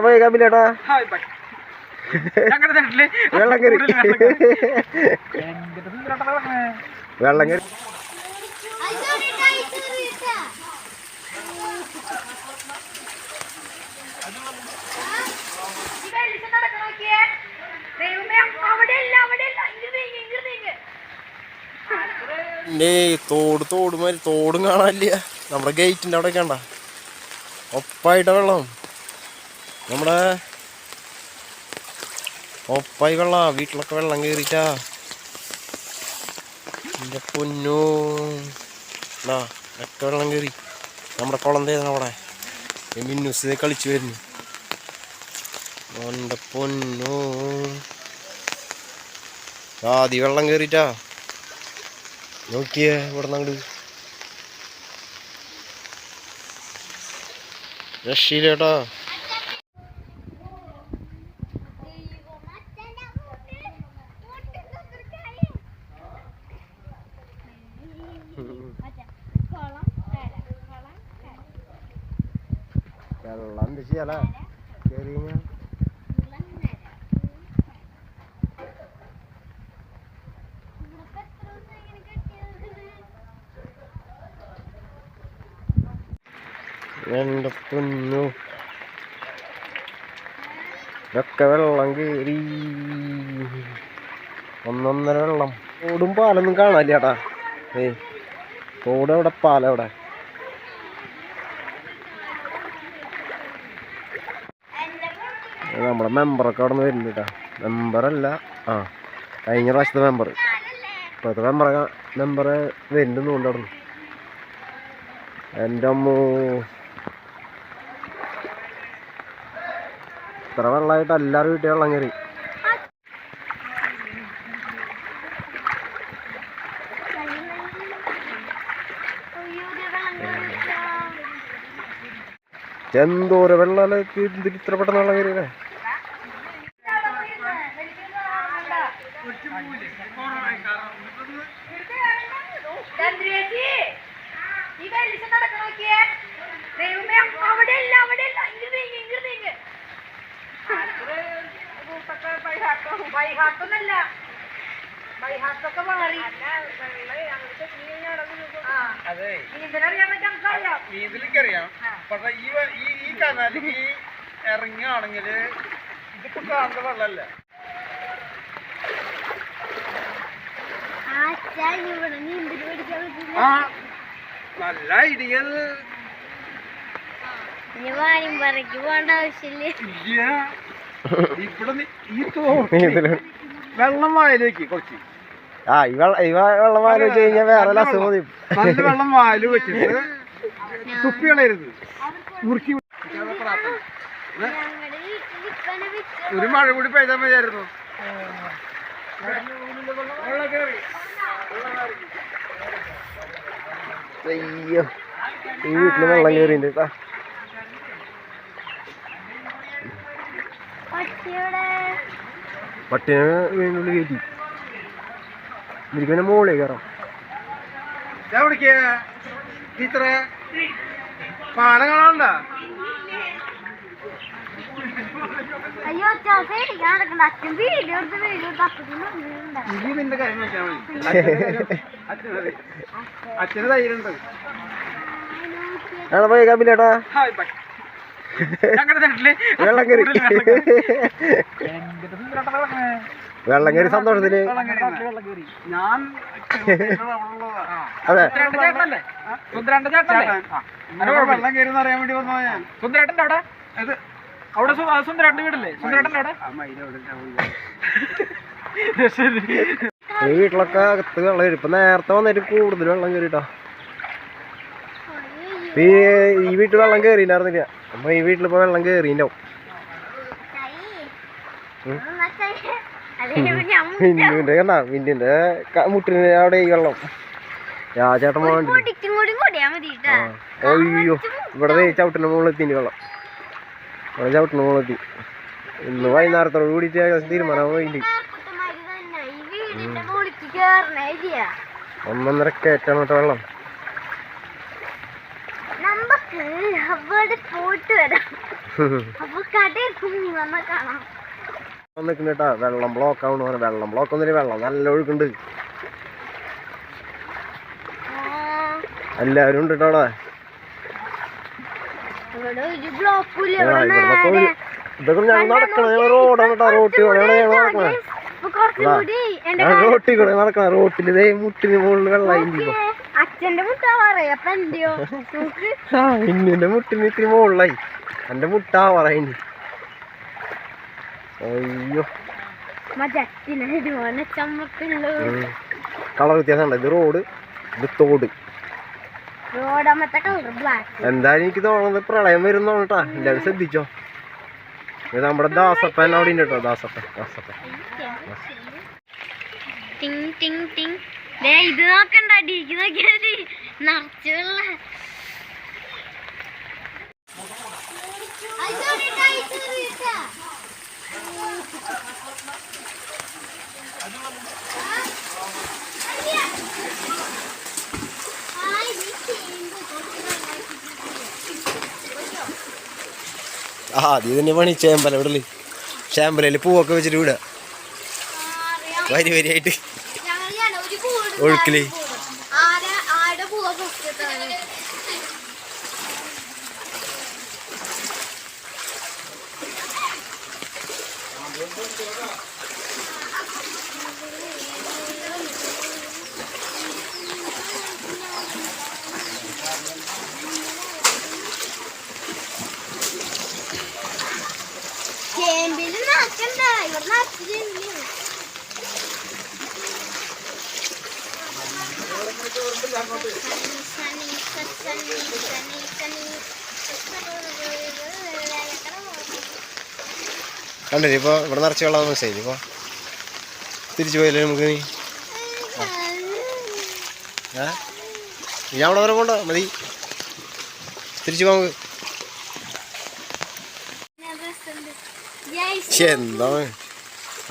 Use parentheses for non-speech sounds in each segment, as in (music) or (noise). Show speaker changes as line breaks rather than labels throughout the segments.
പോയി കമ്പിലേട്ടാ വെള്ളം കയറി.
വെള്ളം കയറി.
തോട് തോട് മാതിരി തോടും കാണാനില്ല. നമ്മുടെ ഗേറ്റിന്റെ അവിടെ കണ്ട. ഒപ്പായിട്ട വെള്ളം. നമ്മുടെ ഒപ്പായി വെള്ള വീട്ടിലൊക്കെ വെള്ളം കയറിച്ചാ എന്റെ പൊന്നു. ആ ഒക്കെ വെള്ളം കയറി നമ്മുടെ കുളം തേന അവിടെ. മിന്നുസ് കളിച്ചു വരുന്നു. എന്റെ പൊന്നു. ആദ്യ വെള്ളം കയറിട്ടാ നോക്കിയേ ഇവിടെ അങ്ങോട്ട് രക്ഷയില്ലേട്ടാ വെള്ളം എന്ത് ചെയ്യാലേ? കയറി കഴിഞ്ഞാ? എന്റെ പൊന്നു. ഇതൊക്കെ വെള്ളം കയറി ഒന്നൊന്നര വെള്ളം. തോടും പാലൊന്നും കാണാനില്ല ചേട്ടാ ഏയ് തോട് എവിടെ പാലം നമ്മുടെ മെമ്പറൊക്കെ അവിടെ നിന്ന് വരുന്നുണ്ട് കേട്ടോ മെമ്പറല്ല ആ കഴിഞ്ഞ പ്രാവശ്യത്തെ മെമ്പർ ഇപ്പോഴത്തെ മെമ്പറെ മെമ്പർ വരുന്നുണ്ട് അവിടെ നിന്ന് എന്റെ അമ്മോ. ഇത്ര വെള്ളമായിട്ട് എല്ലാവരും വീട്ടിൽ വെള്ളം കയറി. എന്തോരം വെള്ളം എന്തിന് ഇത്ര പെട്ടെന്ന് വെള്ളം കയറിയല്ലേ
ചന്ദ്രേച്ചി ഈ നടക്കണോക്കിയേ ദൈവമേ അവിടെ അല്ല അവിടെ അല്ല ഇങ്ങോട്ട് നീങ്ങ് ഇങ്ങോട്ട് നീങ്ങ്. ബൈഹാർട്ടൊന്നല്ല ബൈഹാർട്ടൊക്കെ മാറി. നീന്തലറിയാൻ നമുക്കറിയാം
പക്ഷെ ഈ ഈ കനാലിക്ക് ഇറങ്ങുകയാണെങ്കിൽ ഇതിപ്പോ കാണുന്ന വെള്ളമല്ല? ആ നല്ല ഐഡിയ വെള്ളം വായിലേക്ക് കുറച്ച്
ആ ഈ വെള്ളം വായിൽ വെച്ച് കഴിഞ്ഞാൽ വേറെ അസുഖം
നല്ല വെള്ളം വായിൽ വെച്ചിട്ട് (laughs) തുപ്പി കളയരുത്. മുറുക്കി ഒരു മഴ കൂടി പെയ്താൽ മതിയായിരുന്നു.
അയ്യോ ഈ വീട്ടിൽ വെള്ളം കയറിയിട്ടുണ്ട് കേട്ടാ പട്ടിനെ വീണ്ടും കയറ്റി ഇരിക്കുന്ന മോളെ കയറാം
ടീച്ചറെ പാലം കാണാണ്ട ഇനി നിന്റെ കാര്യം നോക്കിയാൽ മതി. അച്ഛന് മതി. അച്ഛന് ധൈര്യമുണ്ട്.
അവിടെ പോയി കമ്പിലേട്ടാ
ഹായ് ബൈ.
വെള്ളം കയറി.
വെള്ളം സന്തോഷത്തിൽ.
അതെ.
സുന്ദരേട്ടൻ വെള്ളം കയറി അറിയാൻ വേണ്ടി വന്നോ ഞാൻ. സുന്ദരേട്ടന്റെ അവിടെ? ഇത് അവിടെ സുന്ദരേട്ടന്റെ വീടല്ലേ? സുന്ദരേട്ടന്റെ അവിടെ?
ഈ വീട്ടിലൊക്കെ അകത്ത് വെള്ളം കയറി ഇപ്പൊ നേരത്തെ വന്നിട്ട് കൂടുതൽ വെള്ളം കയറിട്ടോ ഈ ഈ വീട്ടിൽ വെള്ളം കയറിയില്ലായിരുന്നില്ല അപ്പൊ ഈ വീട്ടിൽ ഇപ്പൊ വെള്ളം കയറിണ്ടാവും. മിന്നുവിന്റെ കണ്ട മിന്നുവിന്റെ ക- മുട്ടിന് അവിടെ ഈ വെള്ളം. രാജേട്ടൻ
മതി
അയ്യോ ഇവിടെ ചവിട്ടിന്റെ മുകളിൽ തിന്നി വെള്ളം. ചവിട്ടിന്റെ മുകളിലെത്തി ഇന്ന് വൈകുന്നേരത്തോട് കൂടിയിട്ട് ഏകദേശം തീരുമാനം ഒന്നൊന്നര കയറ്റാണ് കേട്ടോ വെള്ളം. നിൽക്കുന്നുട്ടാ വെള്ളം ബ്ലോക്ക് ആവണ വെള്ളം ബ്ലോക്ക് ഒന്നുമില്ല. വെള്ളം നല്ല ഒഴുക്കുണ്ട്. എല്ലാവരും ഉണ്ട് കേട്ടോ അവിടെ
ഇവിടെ ഒരു ബ്ലോക്കും ഇല്ല
ആ,
ഇവിടെ
ഇവിടുന്നൊക്കെ
നേരെ.
ഒരു- ഇതൊക്കെ ഞങ്ങൾ നടക്കണ റോഡാണ് കേട്ടോ റോട്ടിൽ കൂടെ ഞങ്ങൾ നടക്കണേ.
എന്റെ
റോട്ടിൽ കൂടെ റോട്ടിൽ ഇതേ മുട്ടിന് മുകളിൽ വെള്ളമായി മുട്ടിന് ഇത്തിരി മുകളിലായി. എന്റെ മുട്ടാ പറയുന്നു അയ്യോ. കളർ വ്യത്യാസം ഉണ്ട് ഇത് റോഡ് ഇത് തോട്. എന്തായാലും എനിക്ക് തോന്നുന്നത് പ്രളയം വരുന്നോട്ടാ എല്ലാവരും ശ്രദ്ധിച്ചോ? ഇത് നമ്മുടെ ദാസപ്പൻ അവിടെ ഉണ്ട് കേട്ടോ. ദാസപ്പൻ ദാസപ്പൻ.
ഇത് നോക്കണ്ട അടിക്ക് നോക്കിയാൽ നിറച്ചുള്ള.
ആ അത് തന്നെ പണി ചേമ്പല വിടൽ ചേമ്പലയിൽ പൂവൊക്കെ വെച്ചിട്ട് വിടുക വരി വരിയായിട്ട്. ഒഴുക്കിൽ.
Thank പൂവ പൊക്കിട്ടാണ് ചേമ്പിൽ നാക്കണ്ട ഇവിടെ നാച്ചു ചേമ്പിൽ
കണ്ടില്ലേ ഇപ്പൊ ഇവിടെ നിറച്ച് വെള്ളം മനസ്സിലായി ഇപ്പൊ തിരിച്ചു പോയില്ലേ നമുക്ക് നീ ഞാൻ അവിടെ വരെ പോണ്ട? മതി. തിരിച്ചു പോകാം ശ്ശെ, എന്താ?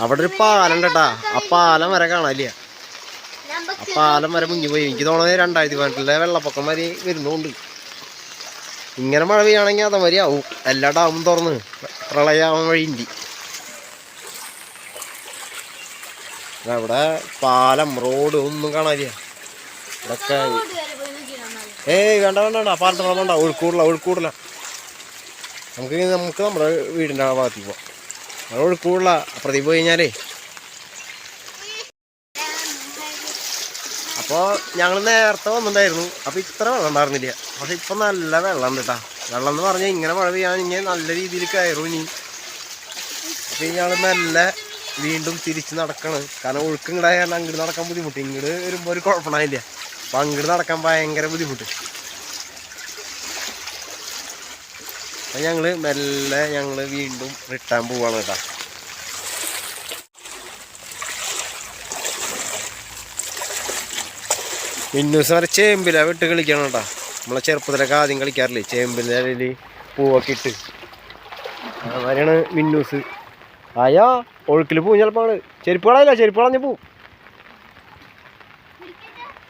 അവിടെ ഒരു പാലം കേട്ടാ ആ പാലം വരെ കാണാനില്ല. ആ പാലം വരെ മുങ്ങി പോയി എനിക്ക് തോന്നുന്നത് രണ്ടായിരത്തി പതിനെട്ടിലെ വെള്ളപ്പൊക്കം വരെ വരുന്നുണ്ട്. ഇങ്ങനെ മഴ പെയ്യാണെങ്കിൽ അതേമാതിരി ആവും. എല്ലാ ഡാമും തുറന്ന് പ്രളയാവാൻ വഴിയുണ്ട്. അവിടെ പാലം റോഡ് ഒന്നും കാണാനില്ല. ഇതൊക്കെ ഏയ് വേണ്ട വേണ്ട വേണ്ട. പാലത്തിനുള്ള വേണ്ട ഒഴുക്കൂടില്ല ഒഴുക്കൂടില്ല നമുക്ക് നമുക്ക് നമ്മുടെ വീടിന്റെ ഭാഗത്തേക്ക് പോവാം. അപ്പുറത്തേക്ക് പോയി കഴിഞ്ഞാലേ. അപ്പോൾ ഞങ്ങൾ നേരത്തെ വന്നിട്ടുണ്ടായിരുന്നു. അപ്പോൾ ഇത്ര വെള്ളം ഉണ്ടായിരുന്നില്ല. പക്ഷെ ഇപ്പം നല്ല വെള്ളം ഉണ്ട് കേട്ടോ വെള്ളം എന്ന് പറഞ്ഞാൽ ഇങ്ങനെ മഴ പെയ്യാൻ ഇങ്ങനെ നല്ല രീതിയിൽ കയറും ഇനി. അപ്പോൾ ഞങ്ങൾ നല്ല വീണ്ടും തിരിച്ച് നടക്കണം. കാരണം ഒഴുക്ക് ഇങ്ങടായ അങ്ങോട്ട് നടക്കാൻ ബുദ്ധിമുട്ട്. ഇങ്ങോട്ട് വരുമ്പോൾ ഒരു കുഴപ്പമില്ല അപ്പം അങ്ങോട്ട് നടക്കാൻ ഭയങ്കര ബുദ്ധിമുട്ട്. അപ്പം ഞങ്ങൾ മെല്ലെ ഞങ്ങൾ വീണ്ടും റിട്ടാൻ പോവാണ് കേട്ടോ. മിന്നൂസ് വരെ ചേമ്പില വിട്ട് കളിക്കണം കേട്ടോ. നമ്മളെ ചെറുപ്പത്തിലൊക്കെ ആദ്യം കളിക്കാറില്ലേ? ചേമ്പിന്റെ പൂവൊക്കെ ഇട്ട്. അതുമാതിരിയാണ് മിന്നൂസ്. ആയാ ഒഴുക്കിൽ പോവും ചിലപ്പോൾ ചെരുപ്പ് കളയില്ല ചെരുപ്പ് കളഞ്ഞ് പോവും.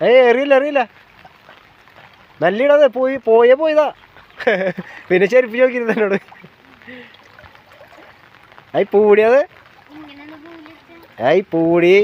ഏയ് എറിയില്ല എറിയില്ല. നല്ലിടത് പോയി പോയേ പോയതാ. (laughs) പിന്നെ ചെരുപ്പ് നോക്കിയിരുന്നു എന്നോട് ഐ പൂടിയത് ഐ പൂടി.